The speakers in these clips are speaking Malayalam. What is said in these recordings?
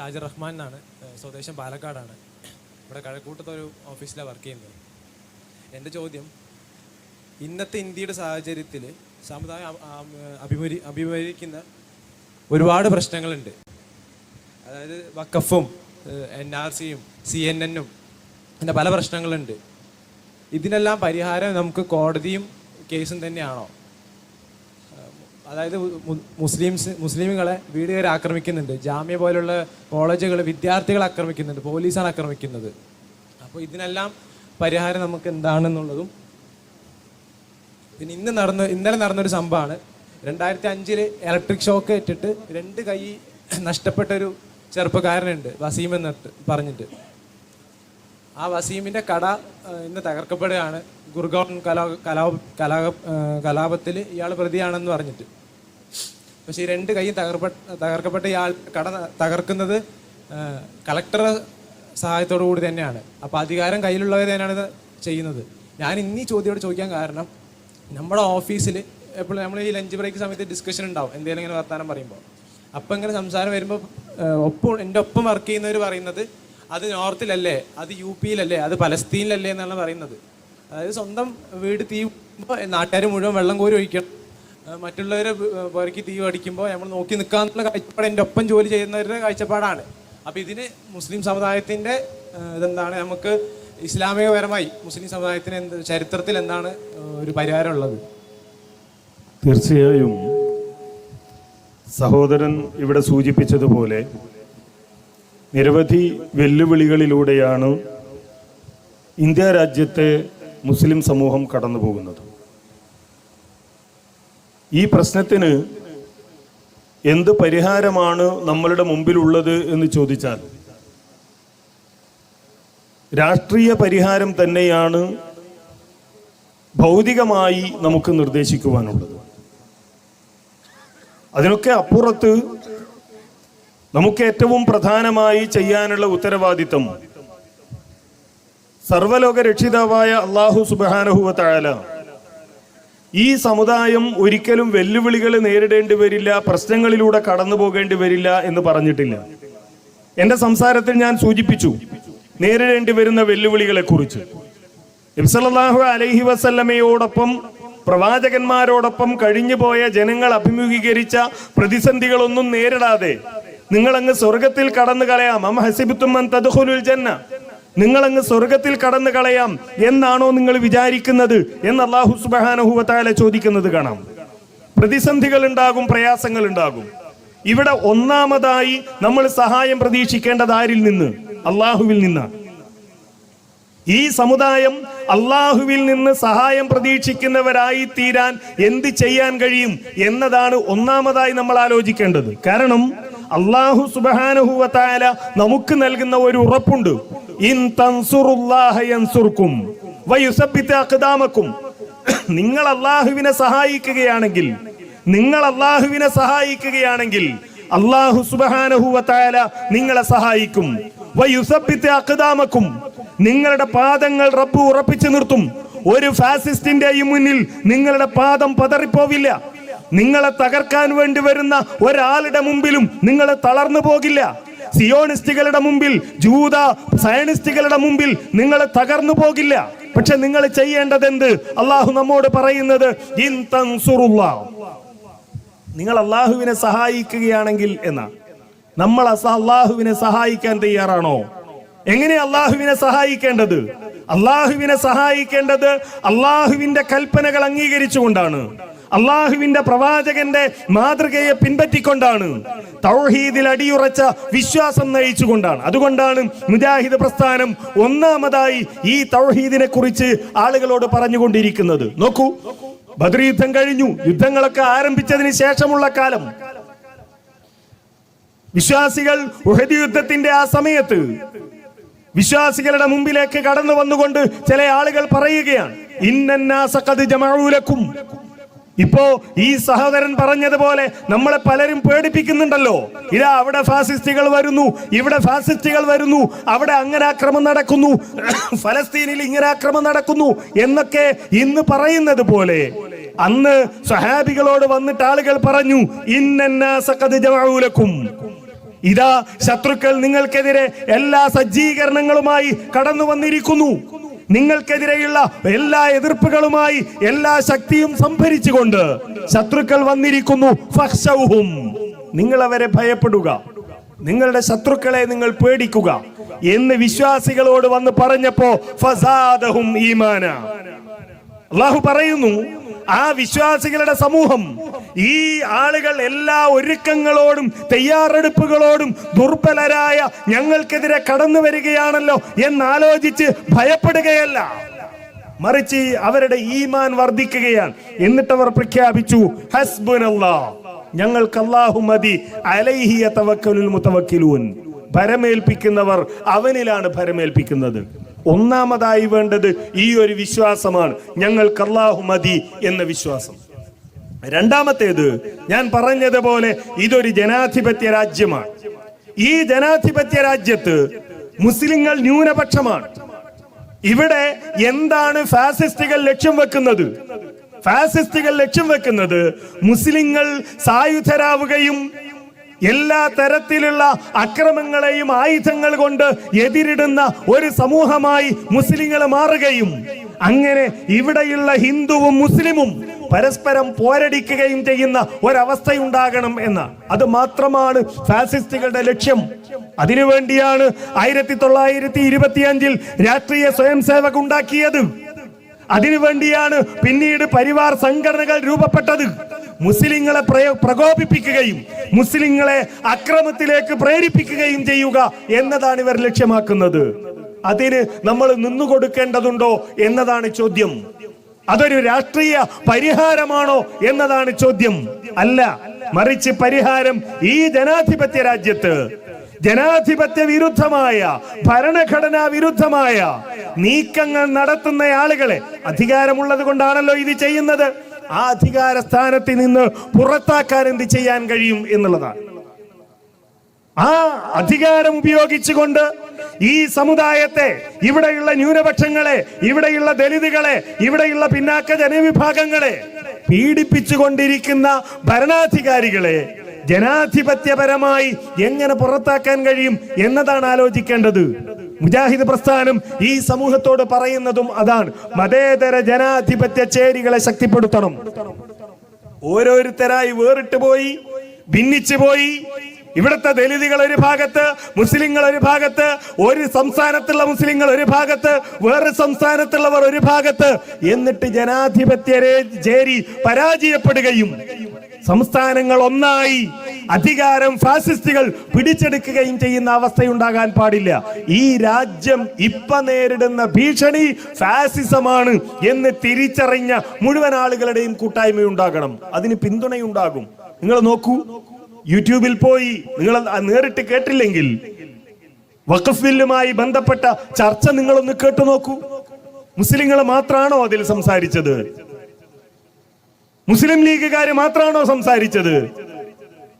ഷാജർ റഹ്മാൻ എന്നാണ് സ്വദേശം പാലക്കാടാണ്. ഇവിടെ കഴക്കൂട്ടത്തെ ഒരു ഓഫീസിലാണ് വർക്ക് ചെയ്യുന്നത്. എന്റെ ചോദ്യം ഇന്നത്തെ ഇന്ത്യയുടെ സാഹചര്യത്തിൽ സമുദായം അഭിമുഖി അഭിമുഖീകരിക്കുന്ന ഒരുപാട് പ്രശ്നങ്ങളുണ്ട്. അതായത് വക്കഫും എൻ ആർ സിയും സി എൻ എന്നും അങ്ങനെ പല പ്രശ്നങ്ങളുണ്ട്. ഇതിനെല്ലാം പരിഹാരം നമുക്ക് കോടതിയും കേസും തന്നെയാണോ? അതായത് മുസ്ലിംസ് മുസ്ലിമുകളെ വീടുകാർ ആക്രമിക്കുന്നുണ്ട്. ജാമ്യ പോലുള്ള കോളേജുകൾ വിദ്യാർത്ഥികളെ ആക്രമിക്കുന്നുണ്ട്. പോലീസാണ് ആക്രമിക്കുന്നത്. അപ്പോൾ ഇതിനെല്ലാം പരിഹാരം നമുക്ക് എന്താണെന്നുള്ളതും പിന്നെ ഇന്ന് നടന്ന ഇന്നലെ നടന്നൊരു സംഭവമാണ്. രണ്ടായിരത്തി അഞ്ചിൽ ഇലക്ട്രിക് ഷോക്ക് ഏറ്റിട്ട് രണ്ട് കൈ നഷ്ടപ്പെട്ട ഒരു ചെറുപ്പക്കാരനുണ്ട് വസീം എന്നിട്ട് പറഞ്ഞിട്ട്. ആ വസീമിന്റെ കട ഇന്ന് തകർക്കപ്പെടുകയാണ്. ഗുർഗോൺ കലാ കലാ കലാ കലാപത്തിൽ ഇയാൾ പ്രതിയാണെന്ന് പറഞ്ഞിട്ട്. പക്ഷേ ഈ രണ്ട് കൈയും തകർപ്പെട്ട തകർക്കപ്പെട്ട ഇയാൾ കട തകർക്കുന്നത് കളക്ടറെ സഹായത്തോടു കൂടി തന്നെയാണ്. അപ്പോൾ അധികാരം കയ്യിലുള്ളവർ തന്നെയാണ് ഇത് ചെയ്യുന്നത്. ഞാൻ ഇന്നീ ചോദ്യോട് ചോദിക്കാൻ കാരണം നമ്മുടെ ഓഫീസിൽ എപ്പോഴും നമ്മൾ ഈ ലഞ്ച് ബ്രേക്ക് സമയത്ത് ഡിസ്കഷൻ ഉണ്ടാവും. എന്തെങ്കിലും ഇങ്ങനെ വർത്താനം പറയുമ്പോൾ അപ്പം ഇങ്ങനെ സംസാരം വരുമ്പോൾ ഒപ്പം എന്റെ ഒപ്പം വർക്ക് ചെയ്യുന്നവർ പറയുന്നത് അത് നോർത്തിലല്ലേ അത് യു പിയിലല്ലേ അത് പലസ്തീനിലല്ലേ എന്നാണ് പറയുന്നത്. അതായത് സ്വന്തം വീട് തീ നാട്ടുകാർ മുഴുവൻ വെള്ളം കോരി ഒഴിക്കണം. മറ്റുള്ളവരെ പുറക്കി തീ അടിക്കുമ്പോൾ നമ്മൾ നോക്കി നിൽക്കാന്നുള്ള കാഴ്ചപ്പാട് എന്റെ ഒപ്പം ജോലി ചെയ്യുന്നവരുടെ കാഴ്ചപ്പാടാണ്. അപ്പോൾ ഇതിന് മുസ്ലിം സമുദായത്തിന്റെ ഇതെന്താണ്? നമുക്ക് ഇസ്ലാമികപരമായി മുസ്ലിം സമുദായത്തിന് എന്ത് ചരിത്രത്തിൽ എന്താണ് ഒരു പരിഹാരം ഉള്ളത്? തീർച്ചയായും സഹോദരൻ ഇവിടെ സൂചിപ്പിച്ചതുപോലെ നിരവധി വെല്ലുവിളികളിലൂടെയാണ് ഇന്ത്യ രാജ്യത്തെ മുസ്ലിം സമൂഹം കടന്നു പോകുന്നത് ഈ പ്രശ്നത്തിന് എന്ത് പരിഹാരമാണ് നമ്മളുടെ മുമ്പിലുള്ളത് എന്ന് ചോദിച്ചാൽ രാഷ്ട്രീയ പരിഹാരം തന്നെയാണ് ഭൗതികമായി നമുക്ക് നിർദ്ദേശിക്കുവാനുള്ളത്. അതിനൊക്കെ അപ്പുറത്ത് നമുക്ക് ഏറ്റവും പ്രധാനമായി ചെയ്യാനുള്ള ഉത്തരവാദിത്തം സർവലോക രക്ഷിതാവായ അള്ളാഹു സുബാനഹുവ തായാല ഈ സമുദായം ഒരിക്കലും വെല്ലുവിളികൾ നേരിടേണ്ടി വരില്ല പ്രശ്നങ്ങളിലൂടെ കടന്നു പോകേണ്ടി വരില്ല എന്ന് പറഞ്ഞിട്ടില്ല. എന്റെ സംസാരത്തിൽ ഞാൻ സൂചിപ്പിച്ചു നേരിടേണ്ടി വരുന്ന വെല്ലുവിളികളെ കുറിച്ച് നബ്സല്ലാഹു അലൈഹി വസല്ലമയോടൊപ്പം പ്രവാചകന്മാരോടൊപ്പം കഴിഞ്ഞുപോയ ജനങ്ങൾ അഭിമുഖീകരിച്ച പ്രതിസന്ധികളൊന്നും നേരിടാതെ നിങ്ങളങ്ങ് സ്വർഗത്തിൽ കടന്നു കളയാം അം തദ്ഹുലുൽ ജന്ന. നിങ്ങളങ്ങ് സ്വർഗത്തിൽ കടന്നു കളയാം. എന്നാണോ നിങ്ങൾ വിചാരിക്കുന്നത്? എന്ന് അള്ളാഹു സുബ്ഹാനഹു വതആല ചോദിക്കുന്നത് കാണാം. പ്രതിസന്ധികൾ ഉണ്ടാകും പ്രയാസങ്ങൾ ഉണ്ടാകും. ഇവിടെ ഒന്നാമതായി നമ്മൾ സഹായം പ്രതീക്ഷിക്കേണ്ടത് ആരിൽ നിന്ന്? അള്ളാഹുവിൽ നിന്നാണ് ഈ സമുദായം അള്ളാഹുവിൽ നിന്ന് സഹായം പ്രതീക്ഷിക്കുന്നവരായി തീരാൻ എന്ത് ചെയ്യാൻ കഴിയും എന്നതാണ് ഒന്നാമതായി നമ്മൾ ആലോചിക്കേണ്ടത്. കാരണം അള്ളാഹു സുബാനഹുവത്തായ നമുക്ക് നൽകുന്ന ഒരു ഉറപ്പുണ്ട്. നിങ്ങൾ അള്ളാഹുവിനെ സഹായിക്കുകയാണെങ്കിൽ നിങ്ങൾ അള്ളാഹുവിനെ സഹായിക്കുകയാണെങ്കിൽ അള്ളാഹു സുബാനഹുവത്തായ നിങ്ങളെ സഹായിക്കും. അഖ്ദാമക്കും. നിങ്ങളുടെ പാദങ്ങൾ റബ്ബ് ഉറപ്പിച്ചു നിർത്തും. ഒരു ഫാസിസ്റ്റിന്റെയും മുന്നിൽ നിങ്ങളുടെ പാദം പതറിപ്പോവില്ല. നിങ്ങളെ തകർക്കാൻ വേണ്ടി വരുന്ന ഒരാളുടെ മുമ്പിലും നിങ്ങളെ തളർന്നു പോകില്ല. സിയോണിസ്റ്റുകളുടെ മുമ്പിൽ ജൂത സയണിസ്റ്റുകളുടെ മുമ്പിൽ നിങ്ങൾ തകർന്നു പോകില്ല. പക്ഷെ നിങ്ങൾ ചെയ്യേണ്ടത് എന്ത് അള്ളാഹു നമ്മോട് പറയുന്നത് നിങ്ങൾ അള്ളാഹുവിനെ സഹായിക്കുകയാണെങ്കിൽ എന്നാ? നമ്മൾ അള്ളാഹുവിനെ സഹായിക്കാൻ തയ്യാറാണോ? എങ്ങനെ അള്ളാഹുവിനെ സഹായിക്കേണ്ടത്? അള്ളാഹുവിനെ സഹായിക്കേണ്ടത് അള്ളാഹുവിന്റെ കൽപ്പനകൾ അംഗീകരിച്ചുകൊണ്ടാണ്. അള്ളാഹുവിന്റെ പ്രവാചകന്റെ മാതൃകയെ പിൻപറ്റിക്കൊണ്ടാണ്. തൗഹീദിൽ അടിയുറച്ച വിശ്വാസം നയിച്ചുകൊണ്ടാണ്. അതുകൊണ്ടാണ് മുജാഹിദ് പ്രസ്ഥാനം ഒന്നാമതായി ഈ തൗഹീദിനെ കുറിച്ച് ആളുകളോട് പറഞ്ഞുകൊണ്ടിരിക്കുന്നത്. നോക്കൂ ബദർ യുദ്ധം കഴിഞ്ഞു. യുദ്ധങ്ങളൊക്കെ ആരംഭിച്ചതിന് ശേഷമുള്ള കാലം. വിശ്വാസികൾ ഉഹദ് യുദ്ധത്തിന്റെ ആ സമയത്ത് വിശ്വാസികളുടെ മുമ്പിലേക്ക് കടന്നു വന്നുകൊണ്ട് ചില ആളുകൾ പറയുകയാണ് ഇന്നന്നാസക്കത് ഖദ് ജമഊലക്കും ഇപ്പോ ഈ സഹോദരൻ പറഞ്ഞതുപോലെ നമ്മളെ പലരും പേടിപ്പിക്കുന്നുണ്ടല്ലോ. ഇതാ അവിടെ ഫാസിസ്റ്റുകൾ വരുന്നു ഇവിടെ ഫാസിസ്റ്റുകൾ വരുന്നു അവിടെ അങ്ങനെ ആക്രമം നടക്കുന്നു ഫലസ്തീനിൽ ഇങ്ങനെ ആക്രമം നടക്കുന്നു എന്നൊക്കെ ഇന്ന് പറയുന്നത് പോലെ. അന്ന് സഹാബികളോട് വന്നിട്ട് ആളുകൾ പറഞ്ഞു ഇന്നൂലക്കും ഇതാ ശത്രുക്കൾ നിങ്ങൾക്കെതിരെ എല്ലാ സജ്ജീകരണങ്ങളുമായി കടന്നു വന്നിരിക്കുന്നു നിങ്ങൾക്കെതിരെയുള്ള എല്ലാ എതിർപ്പുകളുമായി എല്ലാ ശക്തിയും സംഭരിച്ചുകൊണ്ട് ശത്രുക്കൾ വന്നിരിക്കുന്നു. നിങ്ങൾ അവരെ ഭയപ്പെടുക. നിങ്ങളുടെ ശത്രുക്കളെ നിങ്ങൾ പേടിക്കുക. എന്ന് വിശ്വാസികളോട് വന്ന് പറഞ്ഞപ്പോ ഫസാദഹും ഈമാന. അള്ളാഹു പറയുന്നു ആ വിശ്വാസികളുടെ സമൂഹം ഈ ആളുകൾ എല്ലാ ഒരുക്കങ്ങളോടും തയ്യാറെടുപ്പുകളോടും ദുർബലരായ ഞങ്ങൾക്കെതിരെ കടന്നു വരികയാണല്ലോ എന്നാലോചിച്ച് ഭയപ്പെടുകയല്ല. മറിച്ച് അവരുടെ ഈമാൻ വർദ്ധിക്കുകയാണ്. എന്നിട്ട് അവർ പ്രഖ്യാപിച്ചു ഹസ്ബുനല്ലാ ഞങ്ങൾക്ക് അള്ളാഹു മതി അലൈഹിയ തവക്കലുൽ മുത്തവക്കിലൂൻ ഭരമേൽപ്പിക്കുന്നവർ അവനിലാണ് ഭരമേൽപ്പിക്കുന്നത്. ഒന്നാമതായി വേണ്ടത് ഈ ഒരു വിശ്വാസമാണ്. ഞങ്ങൾ അല്ലാഹു മതി എന്ന വിശ്വാസം. രണ്ടാമത്തേത് ഞാൻ പറഞ്ഞതുപോലെ ഇതൊരു ജനാധിപത്യ രാജ്യമാണ്. ഈ ജനാധിപത്യ രാജ്യത്ത് മുസ്ലിങ്ങൾ ന്യൂനപക്ഷമാണ്. ഇവിടെ എന്താണ് ഫാസിസ്റ്റുകൾ ലക്ഷ്യം വെക്കുന്നത്? ഫാസിസ്റ്റുകൾ ലക്ഷ്യം വെക്കുന്നത് മുസ്ലിങ്ങൾ സായുധരാവുകയും എല്ലാ തരത്തിലുള്ള അക്രമങ്ങളെയും ആയുധങ്ങൾ കൊണ്ട് എതിരിടുന്ന ഒരു സമൂഹമായി മുസ്ലിങ്ങൾ മാറുകയും അങ്ങനെ ഇവിടെയുള്ള ഹിന്ദുവും മുസ്ലിമും പരസ്പരം പോരടിക്കുകയും ചെയ്യുന്ന ഒരവസ്ഥയുണ്ടാകണം എന്ന്. അത് മാത്രമാണ് ഫാസിസ്റ്റുകളുടെ ലക്ഷ്യം. അതിനുവേണ്ടിയാണ് ആയിരത്തി തൊള്ളായിരത്തി ഇരുപത്തിയഞ്ചിൽ രാഷ്ട്രീയ സ്വയം സേവക് ഉണ്ടാക്കിയത് അതിനുവേണ്ടിയാണ് പിന്നീട് പരിവാർ സംഘടനകൾ രൂപപ്പെട്ടത്. മുസ്ലിങ്ങളെ പ്രകോപിപ്പിക്കുകയും മുസ്ലിങ്ങളെ അക്രമത്തിലേക്ക് പ്രേരിപ്പിക്കുകയും ചെയ്യുക എന്നതാണ് ഇവർ ലക്ഷ്യമാക്കുന്നത്. അതിന് നമ്മൾ നിന്നുകൊടുക്കേണ്ടതുണ്ടോ എന്നതാണ് ചോദ്യം. അതൊരു രാഷ്ട്രീയ പരിഹാരമാണോ എന്നതാണ് ചോദ്യം. അല്ല മറിച്ച് പരിഹാരം ഈ ജനാധിപത്യ രാജ്യത്ത്. ജനാധിപത്യ വിരുദ്ധമായ ഭരണഘടനാ വിരുദ്ധമായ നീക്കങ്ങൾ നടത്തുന്ന ആളുകളെ അധികാരമുള്ളത് കൊണ്ടാണല്ലോ ഇത് ചെയ്യുന്നത്. ആ അധികാര സ്ഥാനത്ത് നിന്ന് പുറത്താക്കാൻ എന്ത് ചെയ്യാൻ കഴിയും എന്നുള്ളതാണ്. ആ അധികാരം ഉപയോഗിച്ചുകൊണ്ട് ഈ സമുദായത്തെ ഇവിടെയുള്ള ന്യൂനപക്ഷങ്ങളെ ഇവിടെയുള്ള ദലിതുകളെ ഇവിടെയുള്ള പിന്നാക്ക ജനവിഭാഗങ്ങളെ പീഡിപ്പിച്ചുകൊണ്ടിരിക്കുന്ന ഭരണാധികാരികളെ ജനാധിപത്യപരമായി എങ്ങനെ പുറത്താക്കാൻ കഴിയും എന്നതാണ് ആലോചിക്കേണ്ടത്. മുജാഹിദ് പ്രസ്ഥാനം ഈ സമൂഹത്തോട് പറയുന്നതും അതാണ്. മതേതര ജനാധിപത്യ ചേരികളെ ശക്തിപ്പെടുത്തണം. ഓരോരുത്തരായി വേറിട്ട് പോയി ഭിന്നിച്ചു പോയി. ഇവിടുത്തെ ദലിതുകൾ ഒരു ഭാഗത്ത് മുസ്ലിങ്ങൾ ഒരു ഭാഗത്ത് ഒരു സംസ്ഥാനത്തുള്ള മുസ്ലിങ്ങൾ ഒരു ഭാഗത്ത് വേറെ സംസ്ഥാനത്തുള്ളവർ ഒരു ഭാഗത്ത് എന്നിട്ട് ജനാധിപത്യ ചേരി പരാജയപ്പെടുകയും. സംസ്ഥാനങ്ങൾ ഒന്നായി അധികാരം ഫാസിസ്റ്റുകൾ പിടിച്ചെടുക്കുകയും ചെയ്യുന്ന അവസ്ഥയുണ്ടാകാൻ പാടില്ല. ഈ രാജ്യം ഇപ്പൊ നേരിടുന്ന ഭീഷണി ഫാസിസമാണ് എന്ന് തിരിച്ചറിഞ്ഞ മുഴുവൻ ആളുകളുടെയും കൂട്ടായ്മ ഉണ്ടാകണം അതിന് പിന്തുണയുണ്ടാകും. നിങ്ങൾ നോക്കൂ. യൂട്യൂബിൽ പോയി നിങ്ങൾ നേരിട്ട് കേട്ടില്ലെങ്കിൽ വഖഫ് ബില്ലുമായി ബന്ധപ്പെട്ട ചർച്ച നിങ്ങളൊന്ന് കേട്ടു നോക്കൂ. മുസ്ലിങ്ങൾ മാത്രമാണോ അതിൽ സംസാരിച്ചത്? മുസ്ലിം ലീഗുകാർ മാത്രമാണോ സംസാരിച്ചത്?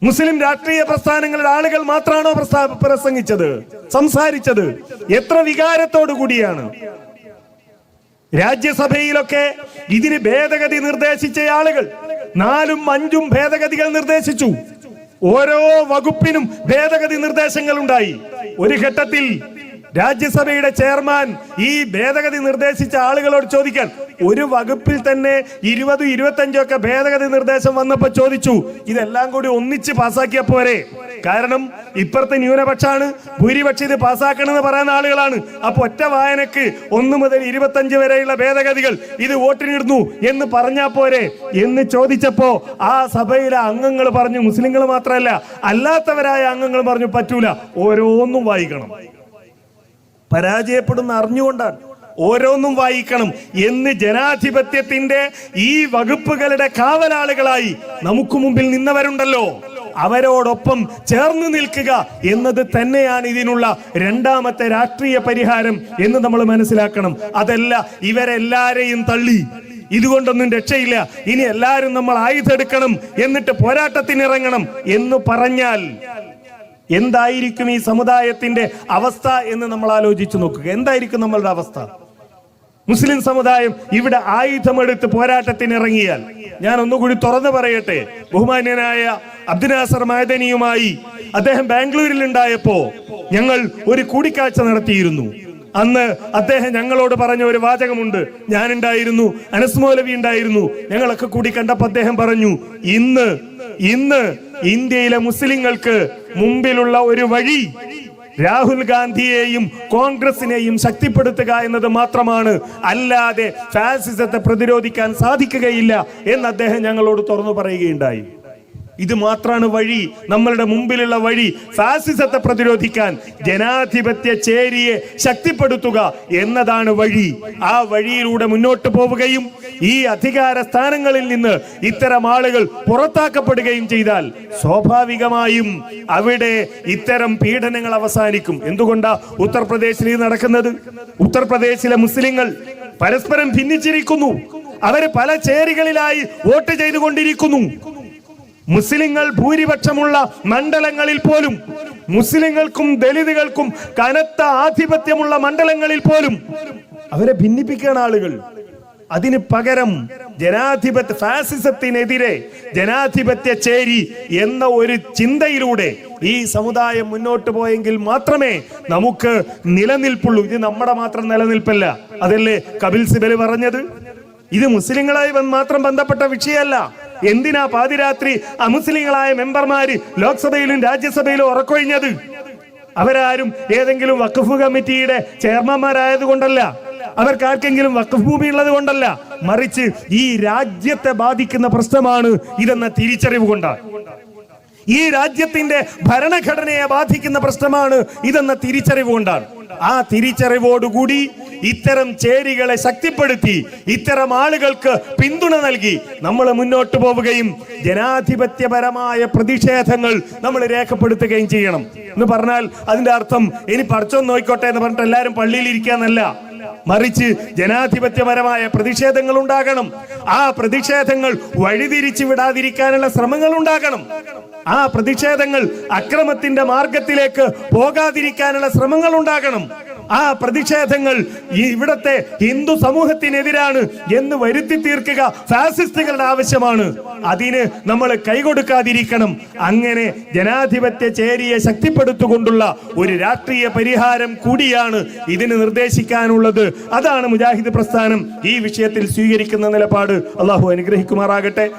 മുസ്ലിം രാഷ്ട്രീയ പ്രസ്ഥാനങ്ങളുടെ ആളുകൾ മാത്രമാണോ പ്രസംഗിച്ചത് സംസാരിച്ചത്? എത്ര വികാരത്തോടു കൂടിയാണ്? രാജ്യസഭയിലൊക്കെ ഇതിന് ഭേദഗതി നിർദ്ദേശിച്ച ആളുകൾ നാലും അഞ്ചും ഭേദഗതികൾ നിർദ്ദേശിച്ചു. ഓരോ വകുപ്പിനും ഭേദഗതി നിർദ്ദേശങ്ങൾ ഉണ്ടായി ഒരു ഘട്ടത്തിൽ രാജ്യസഭയുടെ ചെയർമാൻ ഈ ഭേദഗതി നിർദ്ദേശിച്ച ആളുകളോട് ചോദിക്കാൻ ഒരു വകുപ്പിൽ തന്നെ ഇരുപതും ഇരുപത്തഞ്ചും ഒക്കെ ഭേദഗതി നിർദ്ദേശം വന്നപ്പോ ചോദിച്ചു ഇതെല്ലാം കൂടി ഒന്നിച്ച് പാസ്സാക്കിയ പോരെ? കാരണം ഇപ്പുറത്തെ ന്യൂനപക്ഷമാണ് ഭൂരിപക്ഷം ഇത് പാസ്സാക്കണമെന്ന് പറയുന്ന ആളുകളാണ്. അപ്പൊ ഒറ്റ വായനക്ക് ഒന്ന് മുതൽ ഇരുപത്തഞ്ച് വരെയുള്ള ഭേദഗതികൾ ഇത് വോട്ടിനിടുന്നു എന്ന് പറഞ്ഞാ പോരെ എന്ന് ചോദിച്ചപ്പോ ആ സഭയിലെ അംഗങ്ങൾ പറഞ്ഞു മുസ്ലിങ്ങൾ മാത്രമല്ല അല്ലാത്തവരായ അംഗങ്ങൾ പറഞ്ഞു പറ്റൂല ഓരോന്നും വായിക്കണം. പരാജയപ്പെടുന്ന അറിഞ്ഞുകൊണ്ടാണ്. ഓരോന്നും വായിക്കണം എന്ന് ജനാധിപത്യത്തിന്റെ ഈ വകുപ്പുകളുടെ കാവലാളുകളായി നമുക്ക് മുമ്പിൽ നിന്നവരുണ്ടല്ലോ. അവരോടൊപ്പം ചേർന്ന് നിൽക്കുക എന്നത് തന്നെയാണ് ഇതിനുള്ള രണ്ടാമത്തെ രാഷ്ട്രീയ പരിഹാരം എന്ന് നമ്മൾ മനസ്സിലാക്കണം. അതല്ല ഇവരെല്ലാരെയും തള്ളി. ഇതുകൊണ്ടൊന്നും രക്ഷയില്ല. ഇനി എല്ലാവരും നമ്മൾ ആയുധെടുക്കണം എന്നിട്ട് പോരാട്ടത്തിനിറങ്ങണം എന്ന് പറഞ്ഞാൽ എന്തായിരിക്കും ഈ സമുദായത്തിന്റെ അവസ്ഥ എന്ന് നമ്മൾ ആലോചിച്ചു നോക്കുക. എന്തായിരിക്കും നമ്മളുടെ അവസ്ഥ? മുസ്ലിം സമുദായം ഇവിടെ ആയുധമെടുത്ത് പോരാട്ടത്തിന് ഇറങ്ങിയാൽ ഞാൻ ഒന്നുകൂടി തുറന്നു പറയട്ടെ. ബഹുമാന്യനായ അബ്ദുനാസർ മൈദനിയുമായി അദ്ദേഹം ബാംഗ്ലൂരിൽ ഉണ്ടായപ്പോ ഞങ്ങൾ ഒരു കൂടിക്കാഴ്ച നടത്തിയിരുന്നു. അന്ന് അദ്ദേഹം ഞങ്ങളോട് പറഞ്ഞ ഒരു വാചകമുണ്ട്. ഞാനുണ്ടായിരുന്നു അനസ് മൗലവി ഉണ്ടായിരുന്നു. ഞങ്ങളൊക്കെ കൂടി കണ്ടപ്പോ അദ്ദേഹം പറഞ്ഞു ഇന്ന് ഇന്ന് ഇന്ത്യയിലെ മുസ്ലിങ്ങൾക്ക് മുമ്പിലുള്ള ഒരു വഴി രാഹുൽ ഗാന്ധിയെയും കോൺഗ്രസിനെയും ശക്തിപ്പെടുത്തുക എന്നത് മാത്രമാണ്. അല്ലാതെ ഫാസിസത്തെ പ്രതിരോധിക്കാൻ സാധിക്കുകയില്ല എന്ന് അദ്ദേഹം ഞങ്ങളോട് തുറന്നു പറയുകയുണ്ടായി. ഇത് മാത്രമാണ് വഴി. നമ്മളുടെ മുമ്പിലുള്ള വഴി. ഫാസിസത്തെ പ്രതിരോധിക്കാൻ ജനാധിപത്യ ചേരിയെ ശക്തിപ്പെടുത്തുക എന്നതാണ് വഴി. ആ വഴിയിലൂടെ മുന്നോട്ട് പോവുകയും ഈ അധികാര സ്ഥാനങ്ങളിൽ നിന്ന് ഇത്തരം ആളുകൾ പുറത്താക്കപ്പെടുകയും ചെയ്താൽ സ്വാഭാവികമായും അവിടെ ഇത്തരം പീഡനങ്ങൾ അവസാനിക്കും. എന്തുകൊണ്ടാ ഉത്തർപ്രദേശിൽ ഇത് നടക്കുന്നത്? ഉത്തർപ്രദേശിലെ മുസ്ലിങ്ങൾ പരസ്പരം ഭിന്നിച്ചിരിക്കുന്നു. അവർ പല ചേരികളിലായി വോട്ട് ചെയ്തുകൊണ്ടിരിക്കുന്നു. മുസ്ലിങ്ങൾ ഭൂരിപക്ഷമുള്ള മണ്ഡലങ്ങളിൽ പോലും മുസ്ലിങ്ങൾക്കും ദലിതുകൾക്കും കനത്ത ആധിപത്യമുള്ള മണ്ഡലങ്ങളിൽ പോലും അവരെ ഭിന്നിപ്പിക്കുകയാണ് ആളുകൾ. അതിന് പകരം ജനാധിപത്യ ഫാസിസത്തിനെതിരെ ജനാധിപത്യ ചേരി എന്ന ഒരു ചിന്തയിലൂടെ ഈ സമുദായം മുന്നോട്ട് പോയെങ്കിൽ മാത്രമേ നമുക്ക് നിലനിൽപ്പുള്ളൂ. ഇത് നമ്മുടെ മാത്രം നിലനിൽപ്പല്ല. അതല്ലേ കപിൽ സിബൽ പറഞ്ഞത്? ഇത് മുസ്ലിങ്ങളായി മാത്രം ബന്ധപ്പെട്ട വിഷയമല്ല. എന്തിനാ പാതിരാത്രി അമുസ്ലിങ്ങളായ മെമ്പർമാര് ലോക്സഭയിലും രാജ്യസഭയിലും ഉറക്കൊഴിഞ്ഞത്? അവരാരും ഏതെങ്കിലും വഖഫ് കമ്മിറ്റിയുടെ ചെയർമാൻമാരായത് കൊണ്ടല്ല അവർക്ക് ആർക്കെങ്കിലും വഖഫ് ഭൂമി ഉള്ളത് കൊണ്ടല്ല. മറിച്ച് ഈ രാജ്യത്തെ ബാധിക്കുന്ന പ്രശ്നമാണ് ഇതെന്ന തിരിച്ചറിവ് കൊണ്ടാണ്. ഈ രാജ്യത്തിന്റെ ഭരണഘടനയെ ബാധിക്കുന്ന പ്രശ്നമാണ് ഇതെന്ന തിരിച്ചറിവ് കൊണ്ടാണ് ആ തിരിച്ചറിവോടുകൂടി ഇത്തരം ചേരികളെ ശക്തിപ്പെടുത്തി ഇത്തരം ആളുകൾക്ക് പിന്തുണ നൽകി നമ്മൾ മുന്നോട്ട് പോവുകയും ജനാധിപത്യപരമായ പ്രതിഷേധങ്ങൾ നമ്മൾ രേഖപ്പെടുത്തുകയും ചെയ്യണം. എന്ന് പറഞ്ഞാൽ അതിന്റെ അർത്ഥം ഇനി പറിച്ചോന്ന് നോയിക്കോട്ടെ എന്ന് പറഞ്ഞിട്ട് എല്ലാവരും പള്ളിയിൽ ഇരിക്കാന്നല്ല മറിച്ച് ജനാധിപത്യപരമായ പ്രതിഷേധങ്ങൾ ഉണ്ടാകണം. ആ പ്രതിഷേധങ്ങൾ വഴിതിരിച്ചു വിടാതിരിക്കാനുള്ള ശ്രമങ്ങൾ ഉണ്ടാകണം. ആ പ്രതിഷേധങ്ങൾ അക്രമത്തിന്റെ മാർഗത്തിലേക്ക് പോകാതിരിക്കാനുള്ള ശ്രമങ്ങൾ ഉണ്ടാകണം. ആ പ്രതിഷേധങ്ങൾ ഇവിടത്തെ ഹിന്ദു സമൂഹത്തിനെതിരാണ് എന്ന് വരുത്തി തീർക്കുക ഫാസിസ്റ്റുകളുടെ ആവശ്യമാണ്. അതിന് നമ്മൾ കൈകൊടുക്കാതിരിക്കണം. അങ്ങനെ ജനാധിപത്യ ചേരിയെ ശക്തിപ്പെടുത്തുകൊണ്ടുള്ള ഒരു രാഷ്ട്രീയ പരിഹാരം കൂടിയാണ് ഇതിന് നിർദ്ദേശിക്കാനുള്ളത്. അതാണ് മുജാഹിദ് പ്രസ്ഥാനം ഈ വിഷയത്തിൽ സ്വീകരിക്കുന്ന നിലപാട്. അള്ളാഹു അനുഗ്രഹിക്കുമാറാകട്ടെ.